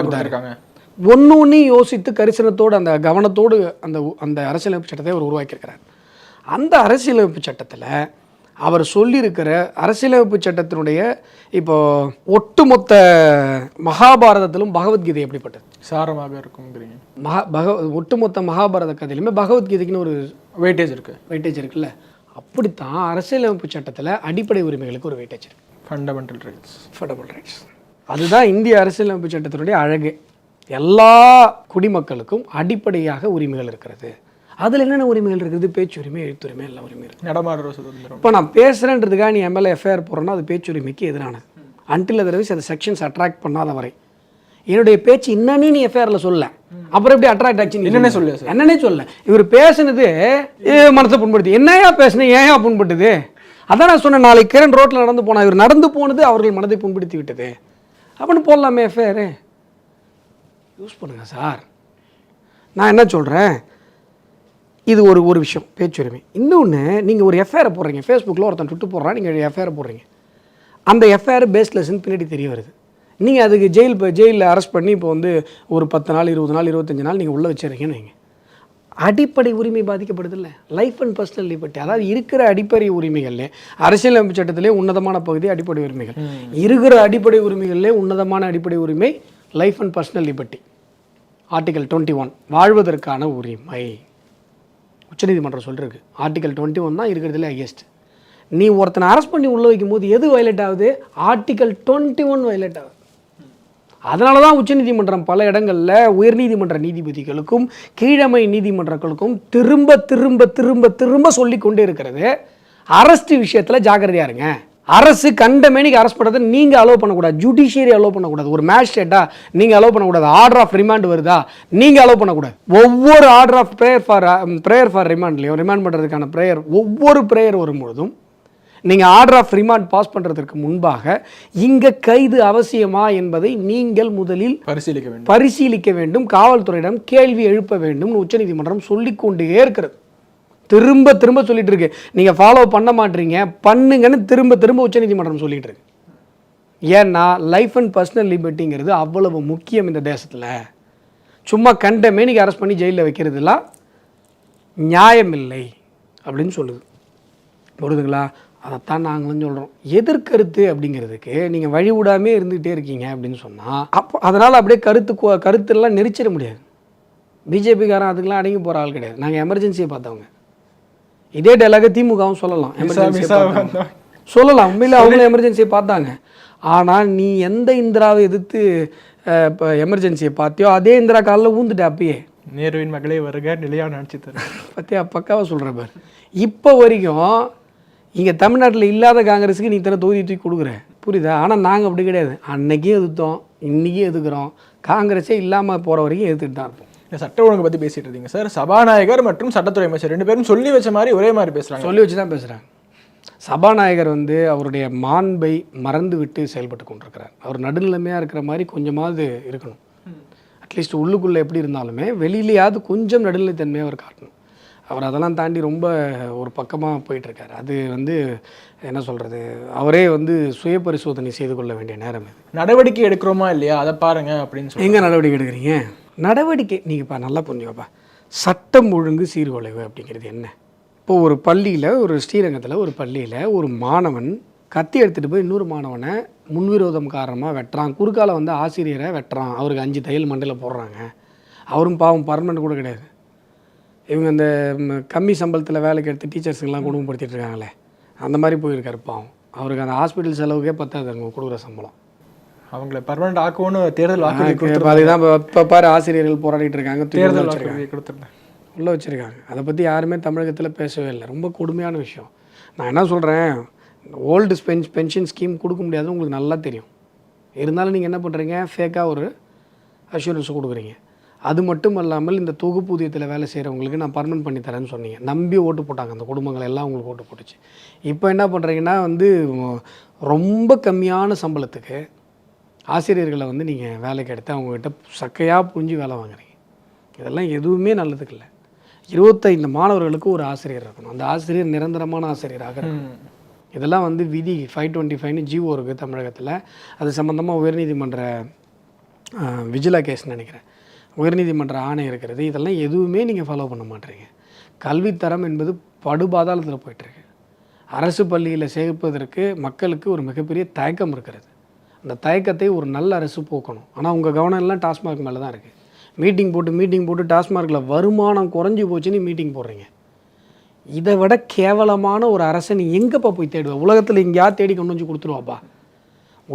B: கொடுத்திருக்காங்க.
C: ஒன்று ஒன்றையும் யோசித்து கரிசனத்தோடு அந்த கவனத்தோடு அந்த அந்த அரசியலமைப்பு சட்டத்தை அவர் உருவாக்கியிருக்கிறார். அந்த அரசியலமைப்பு சட்டத்தில் அவர் சொல்லியிருக்கிற அரசியலமைப்பு சட்டத்தினுடைய இப்போ ஒட்டுமொத்த மகாபாரதத்திலும் பகவத்கீதை எப்படிப்பட்டது?
B: சாரமாக இருக்குங்கிறீங்க
C: மகா பக ஒட்டுமொத்த மகாபாரத கதையிலுமே பகவத்கீதைக்குன்னு ஒரு
B: வெயிட்டேஜ் இருக்கு.
C: வெயிட்டேஜ் இருக்குல்ல. அப்படித்தான் அரசியலமைப்பு சட்டத்தில் அடிப்படை உரிமைகளுக்கு ஒரு வெயிட்டேஜ் இருக்கு.
B: ஃபண்டமெண்டல் ரைட்ஸ்
C: ஃபண்டமெண்டல் ரைட்ஸ் அதுதான் இந்திய அரசியலமைப்பு சட்டத்தினுடைய அழகு. எல்லா குடிமக்களுக்கும் அடிப்படையாக உரிமைகள் இருக்கிறது. அதில் என்னென்ன உரிமைகள் இருக்குது? பேச்சுரிமை எழுத்துரிமை எல்லா உரிமை இருக்குது.
B: நடமாடுற சுதந்திரம்.
C: இப்போ நான் பேசுகிறேன்றதுக்காக நீ எம்எல்ஏ எஃப்ஐஆர் போடுறேன்னா அது பேச்சுரிமைக்கு எதிரானது. அன்டில் அதர்வைஸ் அந்த செக்ஷன்ஸ் அட்ராக்ட் பண்ணாத வரை. என்னுடைய பேச்சு என்னன்னே நீ எஃப்ஐஆரில் சொல்ல. அப்புறம் எப்படி அட்ராக்ட் ஆச்சு
B: என்னன்னே சொல்லு.
C: என்னன்னே சொல்ல. இவர் பேசுனது மனசை புண்படுத்தி. என்னையா பேசுனேன் ஏன் புண்பட்டுது? அதான் நான் சொன்னேன் நாளைக்கு கிரண் ரோட்டில் நடந்து போனா இவர் நடந்து போனது அவர்கள் மனதை புண்படுத்தி விட்டது. அப்படின்னு போடலாமே எஃப்ஐஆர் யூஸ் பண்ணுங்க சார் நான் என்ன சொல்கிறேன் இது ஒரு ஒரு விஷயம் பேச்சுரிமை. இன்னொன்று நீங்கள் ஒரு எஃப்ஐஆர் போடுறீங்க. ஃபேஸ்புக்கில் ஒருத்தன் டுட்டு போடுறான் நீங்கள் எஃப்ஐஆர் போடுறீங்க. அந்த எஃப்ஐஆர் பேஸ்லெஸ்ன்னு பின்னாடி தெரிய வருது. நீங்கள் அதுக்கு ஜெயில் இப்போ ஜெயிலில் அரெஸ்ட் பண்ணி இப்போ வந்து ஒரு பத்து நாள் இருபது நாள் இருபத்தஞ்சு நாள் நீங்கள் உள்ளே வச்சிருக்கீங்கன்னு வைங்க. அடிப்படை உரிமை பாதிக்கப்படுதில்ல. லைஃப் அண்ட் பர்சனல் லிபர்ட்டி அதாவது இருக்கிற அடிப்படை உரிமைகள்லே அரசியலமைப்பு சட்டத்திலே உன்னதமான பகுதி அடிப்படை உரிமைகள். இருக்கிற அடிப்படை உரிமைகள்லே உன்னதமான அடிப்படை உரிமை life and personal liberty article twenty one வாழ்வதற்கான உரிமை. உச்சநீதிமன்றம் சொல்லிருக்கு. ஆர்டிக்கல் டுவெண்ட்டி ஒன் தான் இருக்கிறதுல ஹையஸ்ட் நீ ஒருத்தனை அரெஸ்ட் பண்ணி உள்ளே வைக்கும்போது எது வயலேட் ஆகுது? ஆர்டிக்கல் டுவெண்ட்டி ஒன் வயலேட் ஆகுது. அதனால தான் உச்சநீதிமன்றம் பல இடங்களில் உயர்நீதிமன்ற நீதிபதிகளுக்கும் கீழமை நீதிமன்றங்களுக்கும் திரும்ப திரும்ப திரும்ப திரும்ப சொல்லி கொண்டே இருக்கிறது. அரஸ்ட் விஷயத்தில் ஜாக்கிரதையாருங்க அரசு கண்டமேனிக்கு அரெஸ்ட் பண்ணுறதை நீங்கள் அலோவ் பண்ணக்கூடாது. ஜுடிஷியரி அலோவ் பண்ணக்கூடாது. ஒரு மேஜிஸ்ட்ரேட்டா நீங்கள் அலோவ் பண்ணக்கூடாது. ஆர்டர் ஆஃப் ரிமாண்ட் வருதா? நீங்கள் அலோவ் பண்ணக்கூடாது. ஒவ்வொரு order of prayer for prayer for ரிமாண்ட்லையும் remand பண்ணுறதுக்கான ப்ரேயர் ஒவ்வொரு ப்ரேயர் வரும்பொழுதும் நீங்கள் ஆர்டர் ஆஃப் ரிமாண்ட் பாஸ் பண்ணுறதுக்கு முன்பாக இங்கே கைது அவசியமா என்பதை நீங்கள் முதலில்
B: பரிசீலிக்க வேண்டும்.
C: பரிசீலிக்க வேண்டும். காவல்துறையிடம் கேள்வி எழுப்ப வேண்டும். உச்சநீதிமன்றம் சொல்லிக்கொண்டே இருக்கிறது. திரும்ப திரும்ப சொல்லிட்டு இருக்கு நீங்கள் ஃபாலோ பண்ண மாட்டீங்க. பண்ணுங்கன்னு திரும்ப திரும்ப உச்சநீதிமன்றம் சொல்லிட்டு இருக்கு ஏன்னா லைஃப் அண்ட் பர்சனல் லிபர்ட்டிங்கிறது அவ்வளவு முக்கியம் இந்த தேசத்தில். சும்மா கண்டமே நீங்கள் அரெஸ்ட் பண்ணி ஜெயிலில் வைக்கிறதுலாம் நியாயமில்லை அப்படின்னு சொல்லுது. புரியுதுங்களா? அதைத்தான் நாங்களும் சொல்கிறோம் எதிர்கருத்து அப்படிங்கிறதுக்கு நீங்கள் வழி விடாமே இருந்துகிட்டே இருக்கீங்க அப்படின்னு சொன்னால் அப்போ அதனால் அப்படியே கருத்து கருத்துலாம் நெரிச்சிட முடியாது. பிஜேபிக்காரன் அதுக்கெல்லாம் அடங்கி போகிற ஆள் கிடையாது. நாங்கள் எமர்ஜென்சியை பார்த்தவங்க. இதே டைலாக திமுகவும் சொல்லலாம்.
B: வந்தோம்.
C: சொல்லலாம். உண்மையில் அவங்களும் எமர்ஜென்சியை பார்த்தாங்க. ஆனால் நீ எந்த இந்திராவை எதிர்த்து இப்போ எமர்ஜென்சியை பார்த்தியோ அதே இந்திரா காலில் ஊந்துட்ட அப்பயே.
B: நேருவின் மகளே வருக நிலையான ஆட்சி தரும்.
C: பத்தியா பக்காவாக சொல்கிற பார். இப்போ வரைக்கும் இங்கே தமிழ்நாட்டில் இல்லாத காங்கிரஸுக்கு நீ இத்தனை தொகுதி தூக்கி கொடுக்குற? புரியுதா? ஆனால் நாங்கள் அப்படி கிடையாது. அன்னைக்கும் எதிர்த்தோம் இன்றைக்கும் எதுக்குறோம் காங்கிரஸே இல்லாமல் போகிற வரைக்கும் எதிர்த்துட்டு தான் இருப்போம்.
B: இந்த சட்ட ஒழுங்கு பத்தி பேசிட்டு இருந்தீங்க சார். சபாநாயகர் மற்றும் சட்டத்துறை அமைச்சர் ரெண்டு பேரும் சொல்லி வச்ச மாதிரி ஒரே மாதிரி பேசுறாங்க.
C: சொல்லி வச்சு தான் பேசுகிறாங்க சபாநாயகர் வந்து அவருடைய மாண்பை மறந்து விட்டு செயல்பட்டு கொண்டிருக்கிறார். அவர் நடுநிலைமையாக இருக்கிற மாதிரி கொஞ்சமாவது இருக்கணும். அட்லீஸ்ட் உள்ளுக்குள்ளே எப்படி இருந்தாலுமே வெளியிலேயாவது கொஞ்சம் நடுநிலைத்தன்மையாக அவர் காட்டணும். அவர் அதெல்லாம் தாண்டி ரொம்ப ஒரு பக்கமாக போயிட்டுருக்காரு. அது வந்து என்ன சொல்கிறது அவரே வந்து சுய பரிசோதனை செய்து கொள்ள வேண்டிய நேரம் இது.
B: நடவடிக்கை எடுக்கிறோமா இல்லையா? அதை பாருங்க அப்படின்னு சொல்லி
C: எங்கே நடவடிக்கை எடுக்கிறீங்க? நடவடிக்கை நீங்கள்ப்பா நல்லா புரிஞ்சுக்கப்பா சட்டம் ஒழுங்கு சீர்குலைவு அப்படிங்கிறது என்ன? இப்போ ஒரு பள்ளியில் ஒரு ஸ்ரீரங்கத்தில் ஒரு பள்ளியில் ஒரு மாணவன் கத்தி எடுத்துகிட்டு போய் இன்னொரு மாணவனை முன்விரோதம் காரணமாக வெட்டுறான். குறுக்கால வந்து ஆசிரியரை வெட்டுறான். அவருக்கு அஞ்சு தையல் மண்டையில் போடுறாங்க. அவரும் பாவம் பர்மனெண்ட் கூட கிடையாது. இவங்க அந்த கம்மி சம்பளத்தில் வேலைக்கு எடுத்து டீச்சர்ஸுங்கெல்லாம் குடும்பப்படுத்திட்டு இருக்காங்களே. அந்த மாதிரி போயிருக்காரு பாவம். அவருக்கு அந்த ஹாஸ்பிட்டல் செலவுக்கே பத்தாது அவங்க கொடுக்குற சம்பளம்.
B: அவங்கள பர்மனெண்ட் ஆக்குவோன்னு தேர்தல் வாக்குறுதி
C: அதுதான் இப்போ பாரு ஆசிரியர்கள் போராடிட்டு இருக்காங்க
B: தேர்தல்
C: வச்சிருக்காங்க.
B: வாக்குறுதி கொடுத்துருந்தேன்
C: உள்ளே வச்சுருக்காங்க. அதை பற்றி யாருமே தமிழகத்தில் பேசவே இல்லை. ரொம்ப கொடுமையான விஷயம். நான் என்ன சொல்கிறேன் ஓல்டு பென் பென்ஷன் ஸ்கீம் கொடுக்க முடியாது உங்களுக்கு நல்லா தெரியும். இருந்தாலும் நீங்கள் என்ன பண்ணுறீங்க ஃபேக்காக ஒரு அஷூரன்ஸ் கொடுக்குறீங்க. அது மட்டும் இல்லாமல் இந்த தொகுப்பூதியத்தில் வேலை செய்கிறவங்களுக்கு நான் பர்மனெண்ட் பண்ணி தரேன்னு சொன்னீங்க. நம்பி ஓட்டு போட்டாங்க. அந்த குடும்பங்கள் எல்லாம் உங்களுக்கு ஓட்டு போட்டுச்சு. இப்போ என்ன பண்ணுறீங்கன்னா வந்து ரொம்ப கம்மியான சம்பளத்துக்கு ஆசிரியர்களை வந்து நீங்கள் வேலைக்கு எடுத்து அவங்கக்கிட்ட சக்கையாக புரிஞ்சு வேலை வாங்குறீங்க. இதெல்லாம் எதுவுமே நல்லதுக்கு இல்லை. இருபத்தைந்து மாணவர்களுக்கு ஒரு ஆசிரியர் இருக்கணும். அந்த ஆசிரியர் நிரந்தரமான ஆசிரியராக இருக்கணும். இதெல்லாம் வந்து விதி ஃபைவ் டுவெண்ட்டி ஃபைவ்னு ஜிஓ இருக்குது தமிழகத்தில். அது சம்மந்தமாக உயர்நீதிமன்ற விஜிலா கேஸ் நினைக்கிறேன். உயர்நீதிமன்ற ஆணை இருக்கிறது. இதெல்லாம் எதுவுமே நீங்கள் ஃபாலோ பண்ண மாட்டீங்க. கல்வித்தரம் என்பது படுபாதாளத்தில் போயிட்டுருக்கு அரசு பள்ளியில் சேர்ப்பதற்கு மக்களுக்கு ஒரு மிகப்பெரிய தயக்கம் இருக்கிறது. அந்த தயக்கத்தை ஒரு நல்ல அரசு போக்கணும். ஆனால் உங்கள் கவனம் எல்லாம் டாஸ்மாக் மேலே தான் இருக்குது மீட்டிங் போட்டு மீட்டிங் போட்டு டாஸ்மார்க்கில் வருமானம் குறைஞ்சி போச்சுன்னு மீட்டிங் போடுறீங்க. இதை விட கேவலமான ஒரு அரசை நீ எங்கேப்பா போய் தேடுவ? உலகத்தில் எங்கேயாவது தேடி கொண்டு வந்து கொடுத்துருவாப்பா?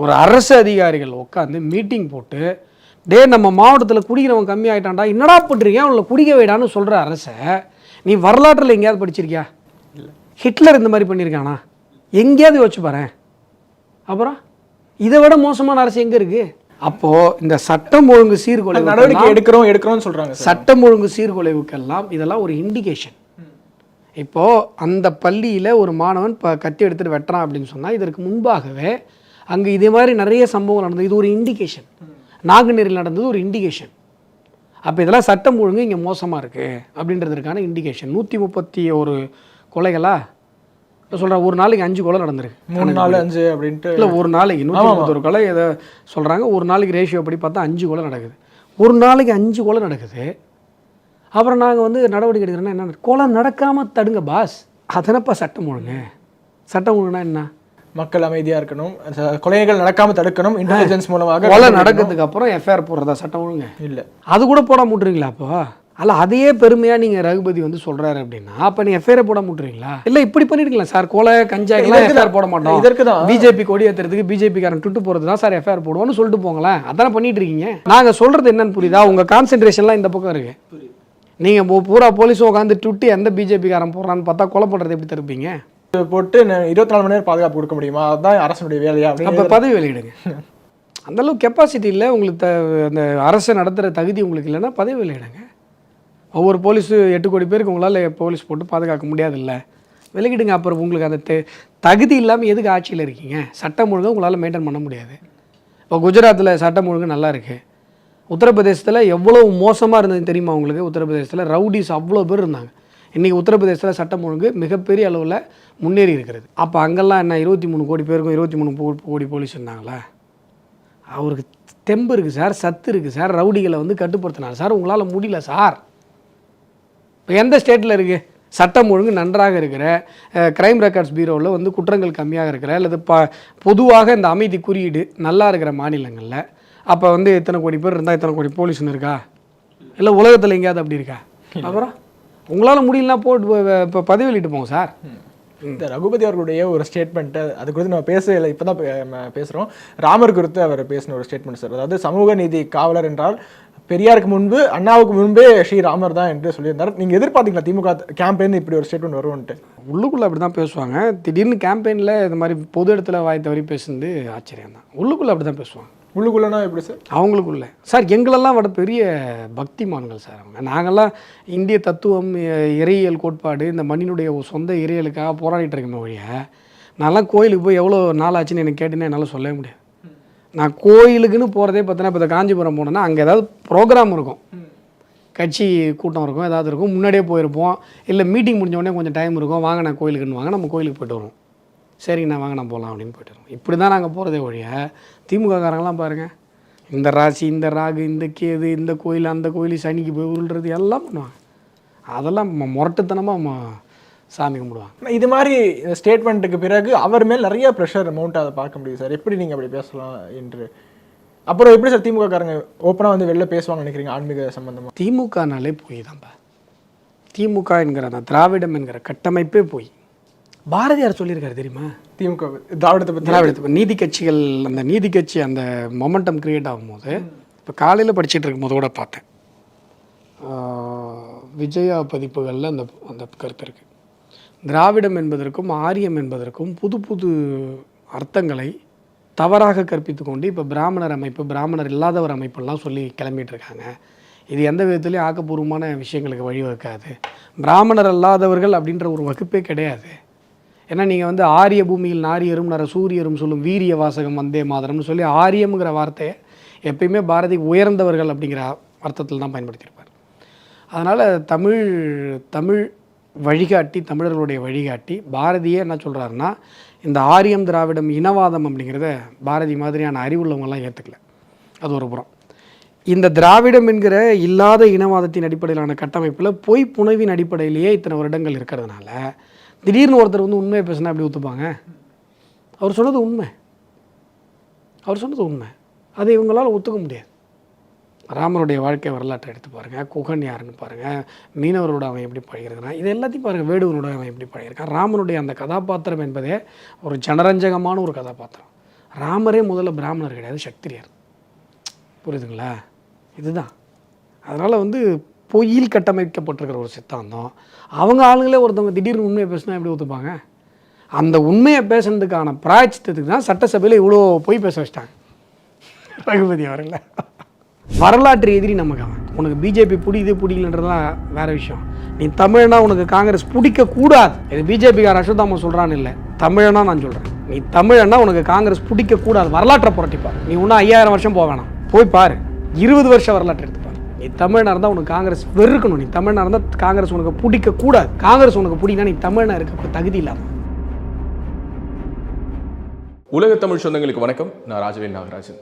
C: ஒரு அரசு அதிகாரிகள் உட்காந்து மீட்டிங் போட்டு டே நம்ம மாவட்டத்தில் குடிக்கிறவன் கம்மி ஆயிட்டான்டா. என்னடா பண்ணுறீங்க அவங்கள குடிக்க வைடான்னு சொல்கிற அரசை நீ வரலாற்றில் எங்கேயாவது படிச்சிருக்கியா? ஹிட்லர் இந்த மாதிரி பண்ணியிருக்கானா? எங்கேயாவது யோசிச்சு பாரேன். அப்புறம்? இதை விட மோசமான அரசு எங்கே இருக்குது அப்போது இந்த சட்டம் ஒழுங்கு சீர்குலைவு
B: நடவடிக்கை எடுக்கிறோம் எடுக்கிறோம்னு சொல்றாங்க சார்.
C: சட்டம் ஒழுங்கு சீர்குலைவுக்கெல்லாம் இதெல்லாம் ஒரு இண்டிகேஷன் இப்போது அந்த பள்ளியில் ஒரு மாணவன் இப்போ கத்தி எடுத்துகிட்டு வெட்டுறான் அப்படின்னு சொன்னால் இதற்கு முன்பாகவே அங்கே இதே மாதிரி நிறைய சம்பவம் நடந்தது. இது ஒரு இண்டிகேஷன் நாங்குநேரில் நடந்தது ஒரு இண்டிகேஷன் அப்போ இதெல்லாம் சட்டம் ஒழுங்கு இங்கே மோசமாக இருக்குது அப்படின்றதுக்கான இண்டிகேஷன் நூற்றி முப்பத்தி ஒரு கொலைகளா? இப்போ சொல்கிறேன் ஒரு நாளைக்கு அஞ்சு கொலை நடந்திருக்கு.
B: மூணு நாலு அஞ்சு அப்படின்ட்டு
C: இல்லை ஒரு நாளைக்கு நூற்றி முப்பத்தொரு கொலை எதை சொல்கிறாங்க ஒரு நாளைக்கு ரேஷியோ படி பார்த்தா அஞ்சு கொலை நடக்குது. ஒரு நாளைக்கு அஞ்சு கொலை நடக்குது. அப்புறம் நாங்கள் வந்து நடவடிக்கை எடுக்கிறோன்னா என்ன? கொலை நடக்காமல் தடுங்க பாஸ் அதனப்பா சட்டம் ஒழுங்கு. சட்டம் ஒழுங்குனா என்ன?
B: மக்கள் அமைதியா இருக்கணும். கொலைகள் நடக்காம தடுக்கணும். இன்டெலிஜென்ஸ் மூலமாக
C: கொலை நடக்கிறதுக்கு அப்புறம் எஃப்ஐஆர் போடுறதா சட்டம் ஒழுங்கு?
B: இல்ல.
C: அது கூட போட முட்டுறீங்களா அப்போ? அல்ல அதையே பெருமையாக நீங்கள் ரகுபதி வந்து சொல்கிறாரு அப்படின்னா அப்போ நீ எஃப்ஐஆர் போட முட்டுறீங்களா? இல்லை இப்படி பண்ணிருக்கலாம் சார் கொலை கஞ்சாக்கெல்லாம்
B: இதற்கு
C: எஃப்ஐஆர் போட மாட்டோம்.
B: இதற்கு தான்.
C: பிஜேபி கொடி ஏற்றுறதுக்கு பிஜேபிக்காரன் டுட்டு போகிறது தான் சார் எஃப்ஐஆர் போடுவோம்னு சொல்லிட்டு போங்களேன். அதானே பண்ணிட்டு இருக்கீங்க? நாங்கள் சொல்கிறது என்னன்னு புரியுதா? உங்கள் கான்சென்ட்ரேஷன்லாம் இந்த பக்கம் இருக்கு. நீங்கள் பூரா போலீஸும் உட்காந்து டுட்டு எந்த பிஜேபிக்காரன் போடுறான்னு பார்த்தா கொலை பண்ணுறது எப்படி தடுப்பீங்க?
B: போட்டு இருபத்தி நாலு மணி நேரம் பாதுகாப்பு கொடுக்க முடியுமா? அதுதான் அரசனுடைய வேலையா
C: அப்போ பதவி வெளியிடுங்க. (laughs) அந்த அளவுக்கு கெப்பாசிட்டி இல்லை உங்களுக்கு த அந்த அரசை நடத்துகிற தகுதி உங்களுக்கு இல்லைன்னா பதவி வெளியிடுங்க. ஒவ்வொரு போலீஸு எட்டு கோடி பேருக்கு உங்களால் போலீஸ் போட்டு பாதுகாக்க முடியாதுல்ல? விலகிடுங்க அப்புறம் உங்களுக்கு அந்த தெ- தகுதி இல்லாமல் எதுக்கு ஆட்சியில் இருக்கீங்க? சட்டம் ஒழுங்கு உங்களால் மெயின்டைன் பண்ண முடியாது. இப்போ குஜராத்தில் சட்டம் ஒழுங்கு நல்லா இருக்குது உத்தரப்பிரதேசத்தில் எவ்வளோ மோசமாக இருந்தது தெரியுமா உங்களுக்கு? உத்தரப்பிரதேசத்தில் ரவுடிஸ் அவ்வளோ பேர் இருந்தாங்க. இன்றைக்கி உத்தரப்பிரதேசத்தில் சட்டம் ஒழுங்கு மிகப்பெரிய அளவில் முன்னேறி இருக்கிறது. அப்போ அங்கெல்லாம் என்ன இருபத்தி மூணு கோடி பேருக்கும் இருபத்தி மூணு கோடி போலீஸ் இருந்தாங்களா? அவருக்கு தெம்பு இருக்குது சார் சத்து இருக்குது சார் ரவுடிகளை வந்து கட்டுப்படுத்தினார் சார் உங்களால் முடியல சார். இப்போ எந்த ஸ்டேட்டில் இருக்குது சட்டம் ஒழுங்கு நன்றாக இருக்கிற கிரைம் ரெக்கார்ட்ஸ் பீரோவில் வந்து குற்றங்கள் கம்மியாக இருக்கிற அல்லது ப பொதுவாக இந்த அமைதி குறியீடு நல்லா இருக்கிற மாநிலங்களில் அப்போ வந்து இத்தனை கோடி பேர் இருந்தால் இத்தனை கோடி போலீஸ்னு இருக்கா? இல்லை உலகத்தில் எங்கேயாவது அப்படி இருக்கா? அப்புறம் உங்களால் முடியலனா போட்டு இப்போ பதவி வெளியிட்டு போங்க சார்.
B: இந்த ரகுபதி அவர்களுடைய ஒரு ஸ்டேட்மெண்ட் அது குறித்து நம்ம பேசல இப்பதான் பே- நம்ம பேசுறோம். ராமர் குறித்து அவர் பேசின ஒரு ஸ்டேட்மெண்ட் சார் அதாவது சமூக நீதி காவலர் என்றால் பெரியாருக்கு முன்பு அண்ணாவுக்கு முன்பே ஸ்ரீ ராமர் தான் என்று சொல்லியிருந்தார். நீங்க எதிர்பார்த்தீங்களா திமுக கேம்பெயின் இப்படி ஒரு ஸ்டேட்மெண்ட் வருவோன்ட்டு
C: உள்ளுக்குள்ளே அப்படி தான் பேசுவாங்க. திடீர்னு கேம்பெயினில் இந்த மாதிரி பொது இடத்துல வாய் தவறி பேசுனது ஆச்சரியம் தான். உள்ளுக்குள்ளே அப்படி தான் பேசுவாங்க.
B: உள்ளுக்குள்ளனா எப்படி சார்?
C: அவங்களுக்குள்ள. சார் எங்களெல்லாம் விட பெரிய பக்திமான்கள் சார் அவங்க. நாங்கள்லாம் இந்திய தத்துவம் இறையியல் கோட்பாடு இந்த மண்ணினுடைய சொந்த இறையியலுக்காக போராடிட்டு இருக்கமே ஒழிய நான்லாம் கோயிலுக்கு போய் எவ்வளோ நாள் ஆச்சுன்னு எனக்கு கேட்டுன்னு என்னால் சொல்லவே முடியாது. நான் கோயிலுக்குன்னு போகிறதே பார்த்தோன்னா இப்போ காஞ்சிபுரம் போனேன்னா அங்கே ஏதாவது ப்ரோக்ராம் இருக்கும். கட்சி கூட்டம் இருக்கும் ஏதாவது இருக்கும். முன்னாடியே போயிருப்போம். இல்லை மீட்டிங் முடிஞ்ச உடனே கொஞ்சம் டைம் இருக்கும். வாங்க நான் கோயிலுக்குன்னு வாங்க நம்ம கோயிலுக்கு போய்ட்டு வருவோம். சரிங்கண்ணா வாங்க நான் போகலாம் அப்படின்னு போய்ட்டு வருவோம். இப்படி தான் நாங்கள் போகிறதே ஒழிய திமுக காரங்களாம் பாருங்கள் இந்த ராசி இந்த ராகு இந்த கேது இந்த கோயில் அந்த கோயில் சனிக்கு போய் உருள்றது எல்லாம் பண்ணுவாங்க. அதெல்லாம் முரட்டுத்தனமாக சாமி கும்பிடுவாங்க.
B: இது மாதிரி ஸ்டேட்மெண்ட்டுக்கு பிறகு அவர் மேல் நிறைய ப்ரெஷர் மவுண்ட் அதை பார்க்க முடியுது சார். எப்படி நீங்க அப்படி பேசலாம் என்று. அப்புறம் எப்படி சார் திமுக காரங்க ஓப்பனா வந்து வெளில பேசுவாங்கன்னு நினைக்கிறீங்க ஆன்மீக சம்பந்தமா?
C: திமுகனாலே போய் தான்ப்பா திமுக என்கிற அந்த திராவிடம் என்கிற கட்டமைப்பே போய். பாரதியார் சொல்லியிருக்காரு தெரியுமா?
B: திமுக திராவிடத்தை பத்தி.
C: திராவிடத்தை நீதி கட்சிகள் அந்த நீதி கட்சி அந்த மொமெண்டம் கிரியேட் ஆகும்போது இப்போ காலையில் படிச்சிட்டு இருக்கும்போது கூட பார்த்தேன். விஜயா பதிப்புகளில் அந்த அந்த கருத்து இருக்குது திராவிடம் என்பதற்கும் ஆரியம் என்பதற்கும் புது புது அர்த்தங்களை தவறாக கற்பித்து கொண்டு இப்போ பிராமணர் அமைப்பு பிராமணர் இல்லாதவர் அமைப்பெல்லாம் சொல்லி கிளம்பிட்டு இருக்காங்க இது எந்த விதத்துலையும் ஆக்கப்பூர்வமான விஷயங்களுக்கு வழிவகுக்காது. பிராமணர் அல்லாதவர்கள் அப்படின்ற ஒரு வகுப்பே கிடையாது. ஏன்னா நீங்கள் வந்து ஆரிய பூமியில் நாரியரும் நர சூரியரும் சொல்லும் வீரிய வாசகம் வந்தே மாதரம்னு சொல்லி ஆரியம்ங்கிற வார்த்தையை எப்பயுமே பாரதி உயர்ந்தவர்கள் அப்படிங்கிற அர்த்தத்தில் தான் பயன்படுத்தியிருப்பார். அதனால் தமிழ் தமிழ் வழிகாட்டி தமிழர்களுடைய வழிகாட்டி பாரதியே என்ன சொல்கிறாருன்னா இந்த ஆரியம் திராவிடம் இனவாதம் அப்படிங்கிறத பாரதி மாதிரியான அறிவுள்ளவங்கெல்லாம் ஏற்றுக்கல அது ஒரு புறம். இந்த திராவிடம் என்கிற இல்லாத இனவாதத்தின் அடிப்படையிலான கட்டமைப்பில் பொய் புனைவின் அடிப்படையிலேயே இத்தனை வருடங்கள் இருக்கிறதுனால திடீர்னு ஒருத்தர் வந்து உண்மையை பேசினா எப்படி ஒத்துப்பாங்க? அவர் சொன்னது உண்மை. அவர் சொன்னது உண்மை. அதை இவங்களால் ஒத்துக்க முடியாது. ராமருடைய வாழ்க்கை வரலாற்றை எடுத்து பாருங்கள் குகன் யாருன்னு பாருங்கள் மீனவரோட அவன் எப்படி பழகிருக்கிறான் இது எல்லாத்தையும் பாருங்கள் வேடுவனோட அவன் எப்படி பழகிருக்கான் ராமனுடைய அந்த கதாபாத்திரம் என்பதே ஒரு ஜனரஞ்சகமான ஒரு கதாபாத்திரம். ராமரே முதல்ல பிராமணர் கிடையாது சக்திரியர். புரியுதுங்களா? இதுதான். அதனால் வந்து பொய்யில் கட்டமைக்கப்பட்டிருக்கிற ஒரு சித்தாந்தம். அவங்க ஆளுங்களே ஒருத்தவங்க திடீர்னு உண்மையை பேசினா எப்படி ஒத்துப்பாங்க? அந்த உண்மையை பேசுனதுக்கான பிராய்ச்சித்தத்துக்கு தான் சட்டசபையில் இவ்வளோ பொய் பேச வச்சிட்டாங்க. ரகுபதி அவர்களை. வரலாற்று எதிரி நமக்கு அவன் உனக்கு பிஜேபி பிடிக்குது பிடிக்கலன்றதுலாம் வேற விஷயம். நீ தமிழனா உனக்கு காங்கிரஸ் பிடிக்க கூடாது இது பிஜேபிக்கார அஸ்வத்தாமன் சொல்கிறான்னு இல்லை. தமிழனா நான் சொல்கிறேன் நீ தமிழனா உனக்கு காங்கிரஸ் பிடிக்க கூடாது வரலாற்றை புரட்டிப்பார் நீ இன்னும் ஐயாயிரம் வருஷம் போக வேணாம். போய் பாரு. இருபது வருஷம் வரலாற்று எடுத்துப்பார் நீ தமிழனா இருந்தால் உனக்கு காங்கிரஸ் வெறுக்கணும். நீ தமிழனா இருந்தால் காங்கிரஸ் உனக்கு பிடிக்க கூடாது காங்கிரஸ் உனக்கு பிடிக்கனா நீ தமிழனா இருக்க தகுதி இல்லாமல்
D: உலக தமிழ் சொந்தங்களுக்கு வணக்கம். நான் ராஜவேல் நாகராஜன்.